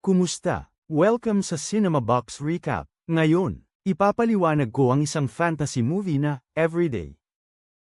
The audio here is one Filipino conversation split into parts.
Kumusta? Welcome sa Cinema Box Recap. Ngayon, ipapaliwanag ko ang isang fantasy movie na Everyday.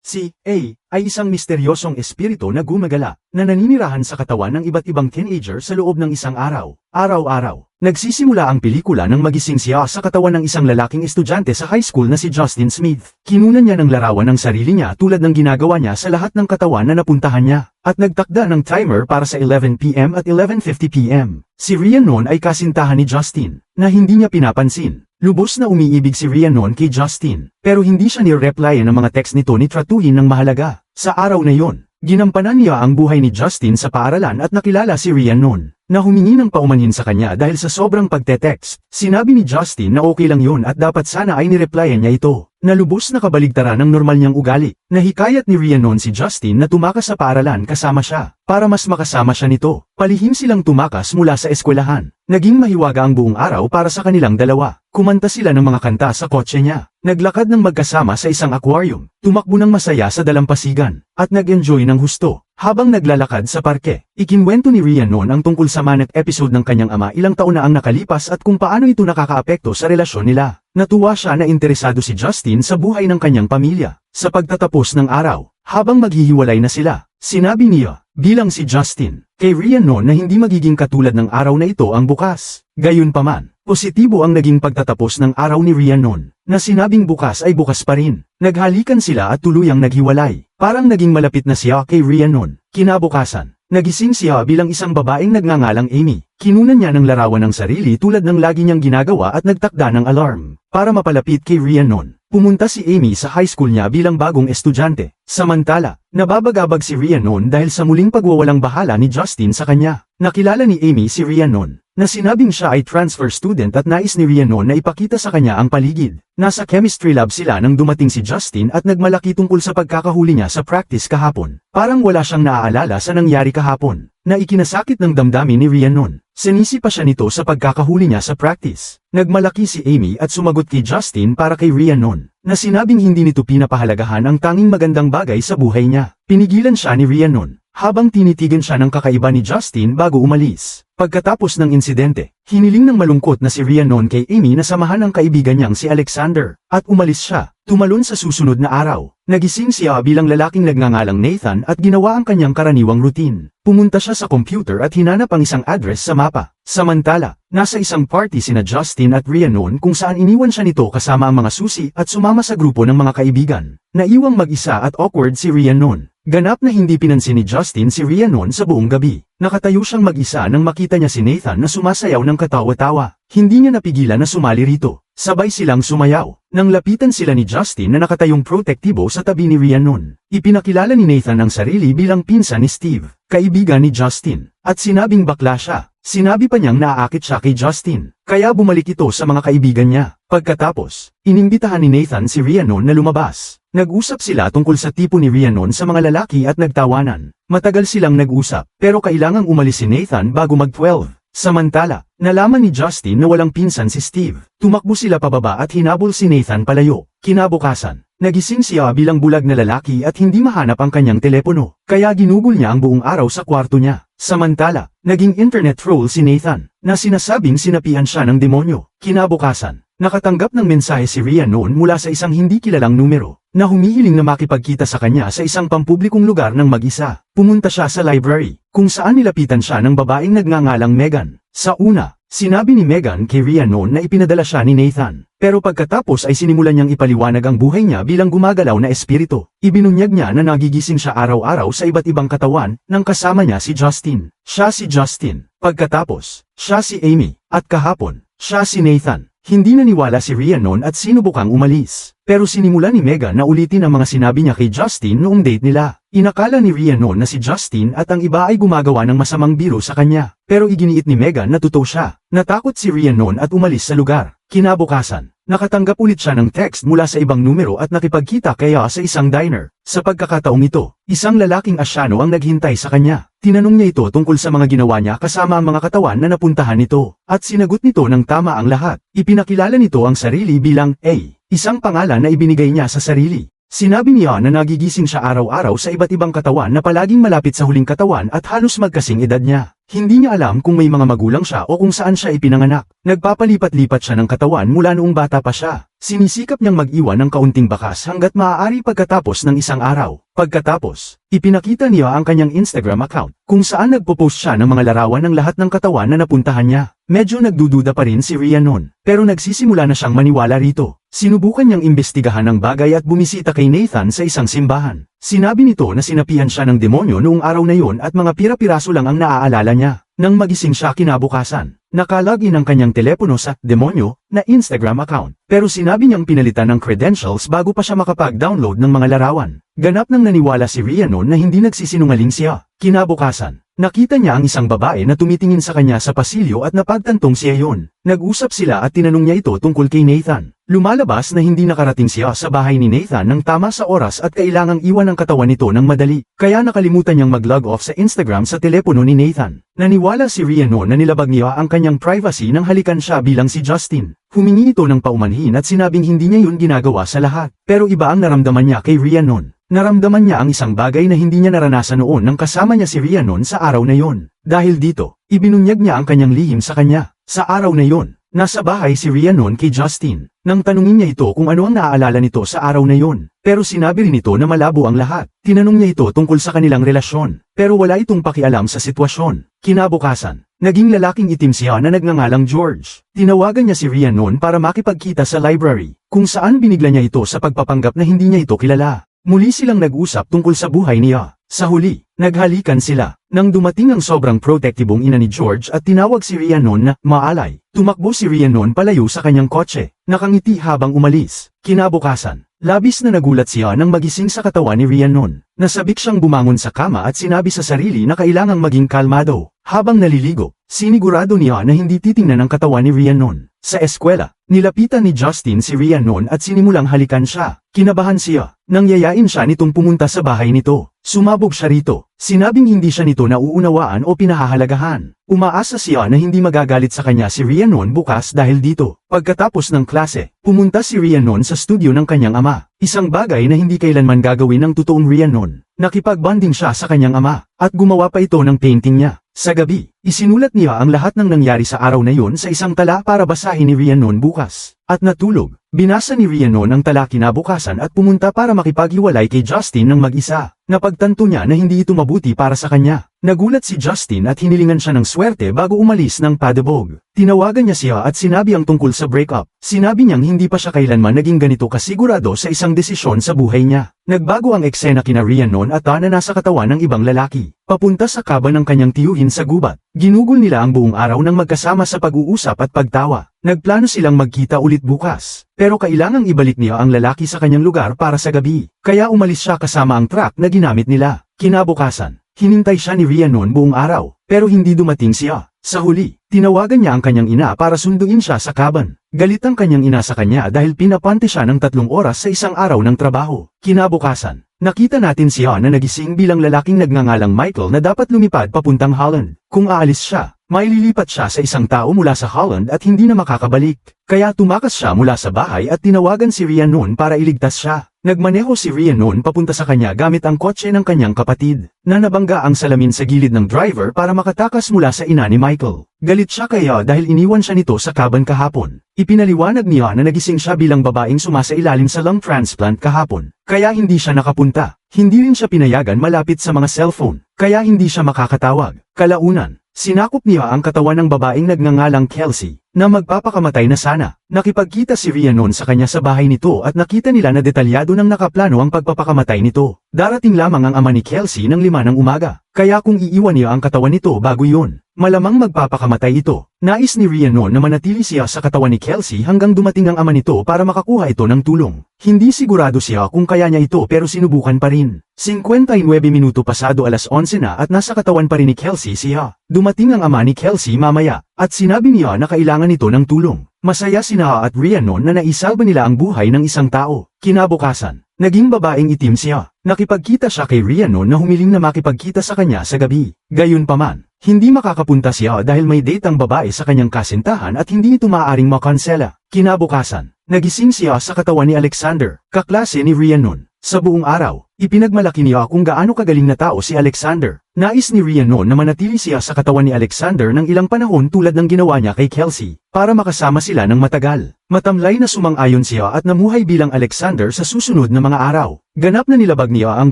Si A ay isang misteryosong espiritu na gumagala, na naninirahan sa katawan ng iba't ibang teenager sa loob ng isang araw. Araw-araw, nagsisimula ang pelikula nang magising siya sa katawan ng isang lalaking estudyante sa high school na si Justin Smith. Kinunan niya ng larawan ng sarili niya tulad ng ginagawa niya sa lahat ng katawan na napuntahan niya, at nagtakda ng timer para sa 11pm at 11.50pm. Si Rian noon ay kasintahan ni Justin, na hindi niya pinapansin. Lubos na umiibig si Rian noon kay Justin, pero hindi siya ni-replyan ng mga text nito ni tratuhin ng mahalaga. Sa araw na yon, ginampanan niya ang buhay ni Justin sa paaralan at nakilala si Rian noon, na humingi ng paumanhin sa kanya dahil sa sobrang pagte-text. Sinabi ni Justin na okay lang yun at dapat sana ay ni-replyan niya ito, na lubos na kabaligtaran ng normal niyang ugali. Nahikayat ni Rian noon si Justin na tumakas sa paaralan kasama siya, para mas makasama siya nito. Palihim silang tumakas mula sa eskwelahan. Naging mahiwaga ang buong araw para sa kanilang dalawa. Kumanta sila ng mga kanta sa kotse niya. Naglakad ng magkasama sa isang aquarium. Tumakbo ng masaya sa dalampasigan. At nag-enjoy ng husto. Habang naglalakad sa parke, ikinwento ni Rian noon ang tungkol sa manet episode ng kanyang ama ilang taon na ang nakalipas at kung paano ito nakakaapekto sa relasyon nila. Natuwa siya na interesado si Justin sa buhay ng kanyang pamilya. Sa pagtatapos ng araw, habang maghihiwalay na sila, sinabi niya, bilang si Justin, kay Rian noon na hindi magiging katulad ng araw na ito ang bukas. Gayunpaman, positibo ang naging pagtatapos ng araw ni Rian noon, na sinabing bukas ay bukas pa rin. Naghalikan sila at tuluyang naghiwalay. Parang naging malapit na siya kay Rian noon. Kinabukasan, nagising siya bilang isang babaeng nagngangalang Amy. Kinunan niya ng larawan ng sarili tulad ng lagi niyang ginagawa at nagtakda ng alarm. Para mapalapit kay Rian noon, pumunta si Amy sa high school niya bilang bagong estudyante. Samantala, nababagabag si Rian noon dahil sa muling pagwawalang bahala ni Justin sa kanya. Nakilala ni Amy si Rian noon, na sinabing siya ay transfer student at nais ni Rian noon na ipakita sa kanya ang paligid. Nasa chemistry lab sila nang dumating si Justin at nagmalaki tungkol sa pagkakahuli niya sa practice kahapon. Parang wala siyang naaalala sa nangyari kahapon, na ikinasakit ng damdamin ni Rian noon. Sinisi pa siya nito sa pagkakahuli niya sa practice. Nagmalaki si Amy at sumagot kay Justin para kay Rian noon, na sinabing hindi nito pinapahalagahan ang tanging magandang bagay sa buhay niya. Pinigilan siya ni Rian noon, habang tinitigan siya ng kakaiba ni Justin bago umalis. Pagkatapos ng insidente, hiniling ng malungkot na si noon kay Amy na samahan ang kaibigan niyang si Alexander, at umalis siya. Tumalon sa susunod na araw, nagising siya bilang lalaking nagngangalang Nathan at ginawa ang kanyang karaniwang routine. Pumunta siya sa computer at hinanap ang isang address sa mapa. Samantala, nasa isang party sina Justin at noon kung saan iniwan siya nito kasama ang mga susi at sumama sa grupo ng mga kaibigan. Naiwang mag-isa at awkward si noon. Ganap na hindi pinansin ni Justin si Rian noon sa buong gabi. Nakatayo siyang mag-isa nang makita niya si Nathan na sumasayaw ng katawa-tawa. Hindi niya napigilan na sumali rito. Sabay silang sumayaw. Nang lapitan sila ni Justin na nakatayong protektibo sa tabi ni Rian noon. Ipinakilala ni Nathan ang sarili bilang pinsan ni Steve, kaibigan ni Justin, at sinabing bakla siya. Sinabi pa niyang naaakit siya kay Justin, kaya bumalik ito sa mga kaibigan niya. Pagkatapos, inimbitahan ni Nathan si Rhiannon na lumabas. Nag-usap sila tungkol sa tipo ni Rhiannon sa mga lalaki at nagtawanan. Matagal silang nag-usap, pero kailangang umalis si Nathan bago mag-12. Samantala, nalaman ni Justin na walang pinsan si Steve. Tumakbo sila pababa at hinabol si Nathan palayo. Kinabukasan, nagising siya bilang bulag na lalaki at hindi mahanap ang kanyang telepono, kaya ginugol niya ang buong araw sa kwarto niya. Samantala, naging internet troll si Nathan, na sinasabing sinapian siya ng demonyo. Kinabukasan, nakatanggap ng mensahe si Rian noon mula sa isang hindi kilalang numero, na humihiling na makipagkita sa kanya sa isang pampublikong lugar ng mag-isa. Pumunta siya sa library, kung saan nilapitan siya ng babaeng nagngangalang Megan. Sa una, sinabi ni Megan kay Rian noon na ipinadala siya ni Nathan. Pero pagkatapos ay sinimulan niyang ipaliwanag ang buhay niya bilang gumagalaw na espiritu. Ibinunyag niya na nagigising siya araw-araw sa iba't ibang katawan, nang kasama niya si Justin. Siya si Justin. Pagkatapos, siya si Amy. At kahapon, siya si Nathan. Hindi naniwala si Rian noon at sinubukang umalis. Pero sinimula ni Megan na ulitin ang mga sinabi niya kay Justin noong date nila. Inakala ni Rian noon na si Justin at ang iba ay gumagawa ng masamang biro sa kanya. Pero iginiit ni Megan na totoo siya. Natakot si Rian noon at umalis sa lugar. Kinabukasan, nakatanggap ulit siya ng text mula sa ibang numero at nakipagkita kaya sa isang diner. Sa pagkakataong ito, isang lalaking asyano ang naghintay sa kanya. Tinanong niya ito tungkol sa mga ginawa niya kasama ang mga katawan na napuntahan nito, at sinagot nito ng tama ang lahat. Ipinakilala nito ang sarili bilang A, isang pangalan na ibinigay niya sa sarili. Sinabi niya na nagigising siya araw-araw sa iba't ibang katawan na palaging malapit sa huling katawan at halos magkasing edad niya. Hindi niya alam kung may mga magulang siya o kung saan siya ipinanganak. Nagpapalipat-lipat siya ng katawan mula noong bata pa siya. Sinisikap niyang mag-iwan ng kaunting bakas hanggat maaari pagkatapos ng isang araw. Pagkatapos, ipinakita niya ang kanyang Instagram account kung saan nagpo-post siya ng mga larawan ng lahat ng katawan na napuntahan niya. Medyo nagdududa pa rin si Rhea noon, pero nagsisimula na siyang maniwala rito. Sinubukan niyang imbestigahan ang bagay at bumisita kay Nathan sa isang simbahan. Sinabi nito na sinapihan siya ng demonyo noong araw na yon at mga pira-piraso lang ang naaalala niya. Nang magising siya kinabukasan, nakalagin ang kanyang telepono sa demonyo na Instagram account. Pero sinabi niyang pinalitan ng credentials bago pa siya makapag-download ng mga larawan. Ganap nang naniwala si noon na hindi nagsisinungaling siya. Kinabukasan, nakita niya ang isang babae na tumitingin sa kanya sa pasilyo at napagtantong siya yon. Nag-usap sila at tinanong niya ito tungkol kay Nathan. Lumalabas na hindi nakarating siya sa bahay ni Nathan ng tama sa oras at kailangang iwan ang katawan nito ng madali. Kaya nakalimutan niyang mag-log off sa Instagram sa telepono ni Nathan. Naniwala si Rhea noon na nilabag niya ang kanyang privacy nang halikan siya bilang si Justin. Humingi ito ng paumanhin at sinabing hindi niya yun ginagawa sa lahat. Pero iba ang naramdaman niya kay Rhea noon. Naramdaman niya ang isang bagay na hindi niya naranasan noon nang kasama niya si Rhea noon sa araw na yon. Dahil dito, ibinunyag niya ang kanyang lihim sa kanya. Sa araw na yon, nasa bahay si Rhea noon kay Justin. Nang tanungin niya ito kung ano ang naaalala nito sa araw na yon. Pero sinabi rin ito na malabo ang lahat. Tinanong niya ito tungkol sa kanilang relasyon. Pero wala itong pakialam sa sitwasyon. Kinabukasan, naging lalaking itim siya na nagngangalang George. Tinawagan niya si Rhea noon para makipagkita sa library, kung saan binigla niya ito sa pagpapanggap na hindi niya ito kilala. Muli silang nag-usap tungkol sa buhay niya. Sa huli, naghalikan sila. Nang dumating ang sobrang protektibong ina ni George at tinawag si Rhea noon na maalay, tumakbo si Rhea noon palayo sa kanyang kotse, nakangiti habang umalis. Kinabukasan, labis na nagulat siya nang magising sa katawan ni Rhea noon. Nasabik siyang bumangon sa kama at sinabi sa sarili na kailangang maging kalmado. Habang naliligo, sinigurado niya na hindi titingnan ang katawan ni Rhea noon. Sa eskwela, nilapitan ni Justin si Rhea noon at sinimulang halikan siya. Kinabahan siya, nang yayain siya nitong pumunta sa bahay nito. Sumabog siya rito. Sinabing hindi siya nito nauunawaan o pinahahalagahan. Umaasa siya na hindi magagalit sa kanya si Rhea noon bukas dahil dito. Pagkatapos ng klase, pumunta si Rhea noon sa studio ng kanyang ama. Isang bagay na hindi kailanman gagawin ng totoong Rhea noon. Nakipag-bonding siya sa kanyang ama, at gumawa pa ito ng painting niya. Sa gabi, isinulat niya ang lahat ng nangyari sa araw na yun sa isang tala para basahin ni Rhea noon bukas. At natulog, binasa ni Rhea noon ang tala kinabukasan at pumunta para makipaghiwalay kay Justin ng mag-isa. Napagtanto niya na hindi ito mabuti para sa kanya. Nagulat si Justin at hinilingan siya ng swerte bago umalis ng padabog. Tinawagan niya siya at sinabi ang tungkol sa breakup. Sinabi niyang hindi pa siya kailanman naging ganito kasigurado sa isang desisyon sa buhay niya. Nagbago ang eksena kina Rian noon at na nasa katawan ng ibang lalaki. Papunta sa kaba ng kanyang tiyuhin sa gubat. Ginugol nila ang buong araw ng magkasama sa pag-uusap at pagtawa. Nagplano silang magkita ulit bukas. Pero kailangang ibalik niya ang lalaki sa kanyang lugar para sa gabi. Kaya umalis siya kasama ang truck na ginamit nila. Kinabukasan, hinintay siya ni Rian noon buong araw, pero hindi dumating siya. Sa huli, tinawagan niya ang kanyang ina para sunduin siya sa kaban. Galit ang kanyang ina sa kanya dahil pinapante siya ng tatlong oras sa isang araw ng trabaho. Kinabukasan, nakita natin siya na nagising bilang lalaking nagngangalang Michael na dapat lumipad papuntang Holland. Kung aalis siya, maililipat siya sa isang tao mula sa Holland at hindi na makakabalik. Kaya tumakas siya mula sa bahay at tinawagan si Rian noon para iligtas siya. Nagmaneho si Rian noon papunta sa kanya gamit ang kotse ng kanyang kapatid, na nabangga ang salamin sa gilid ng driver para makatakas mula sa ina ni Michael. Galit siya kaya dahil iniwan siya nito sa kaban kahapon. Ipinaliwanag niya na nagising siya bilang babaeng sumasailalim sa lung transplant kahapon, kaya hindi siya nakapunta. Hindi rin siya pinayagan malapit sa mga cellphone, kaya hindi siya makakatawag. Kalaunan, sinakop niya ang katawan ng babaeng nagngangalang Kelsey, na magpapakamatay na sana. Nakipagkita si Rian noon sa kanya sa bahay nito at nakita nila na detalyado ng nakaplano ang pagpapakamatay nito. Darating lamang ang ama ni Kelsey ng lima ng umaga, kaya kung iiwan niya ang katawan nito bago yun, malamang magpapakamatay ito. Nais ni Rian noon na manatili siya sa katawan ni Kelsey hanggang dumating ang ama nito para makakuha ito ng tulong. Hindi sigurado siya kung kaya niya ito pero sinubukan pa rin. 59 minuto pasado alas 11 na at nasa katawan pa rin ni Kelsey siya. Dumating ang ama ni Kelsey mamaya, at sinabi niya na kailangan ito ng tulong. Masaya si Naha at noon na naisalba nila ang buhay ng isang tao. Kinabukasan, naging babaeng itim siya. Nakipagkita siya kay noon na humiling na makipagkita sa kanya sa gabi. Gayunpaman, hindi makakapunta siya dahil may date ang babae sa kanyang kasintahan at hindi ito maaaring makonsela. Kinabukasan, nagising siya sa katawan ni Alexander, kaklase ni noon. Sa buong araw, ipinagmalaki niya kung gaano kagaling na tao si Alexander. Nais ni Rian noon na manatili siya sa katawan ni Alexander ng ilang panahon tulad ng ginawa niya kay Kelsey, para makasama sila ng matagal. Matamlay na sumang-ayon siya at namuhay bilang Alexander sa susunod na mga araw. Ganap na nilabag niya ang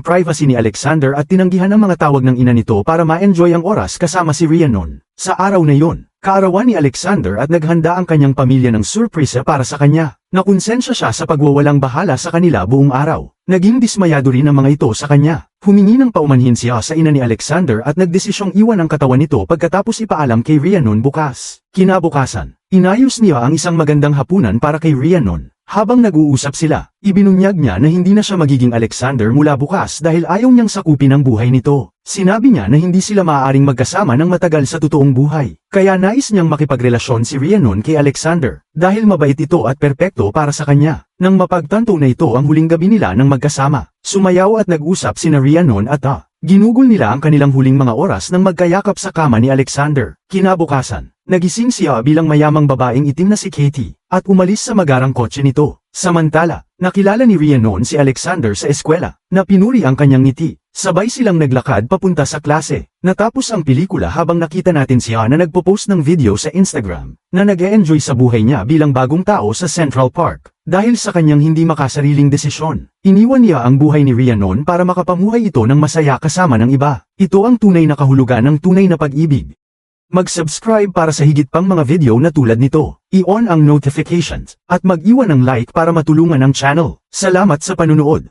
privacy ni Alexander at tinanggihan ang mga tawag ng ina nito para ma-enjoy ang oras kasama si Rian noon. Sa araw na yon, kaarawan ni Alexander at naghanda ang kanyang pamilya ng surpresa para sa kanya. Nakonsensya siya sa pagwawalang bahala sa kanila buong araw. Naging dismayado rin ang mga ito sa kanya. Humingi ng paumanhin siya sa ina ni Alexander at nagdesisyong iwan ang katawan nito pagkatapos ipaalam kay Rhiannon bukas. Kinabukasan, inayos niya ang isang magandang hapunan para kay Rhiannon. Habang nag-uusap sila, ibinunyag niya na hindi na siya magiging Alexander mula bukas dahil ayaw niyang sakupin ang buhay nito. Sinabi niya na hindi sila maaaring magkasama ng matagal sa totoong buhay. Kaya nais niyang makipagrelasyon si Rhiannon kay Alexander, dahil mabait ito at perpekto para sa kanya. Nang mapagtanto na ito ang huling gabi nila ng magkasama, sumayaw at nag-usap sina Rhiannon at Ta. Ginugol nila ang kanilang huling mga oras nang magkayakap sa kama ni Alexander. Kinabukasan, nagising siya bilang mayamang babaeng itim na si Katie, at umalis sa magarang kotse nito. Samantala, nakilala ni Rhiannon si Alexander sa eskwela, na pinuri ang kanyang ngiti. Sabay silang naglakad papunta sa klase. Natapos ang pelikula habang nakita natin siya na nagpo-post ng video sa Instagram, na nag-e-enjoy sa buhay niya bilang bagong tao sa Central Park. Dahil sa kanyang hindi makasariling desisyon, iniwan niya ang buhay ni Rhiannon para makapamuhay ito ng masaya kasama ng iba. Ito ang tunay na kahulugan ng tunay na pag-ibig. Mag-subscribe para sa higit pang mga video na tulad nito. I-on ang notifications, at mag-iwan ng like para matulungan ang channel. Salamat sa panunood.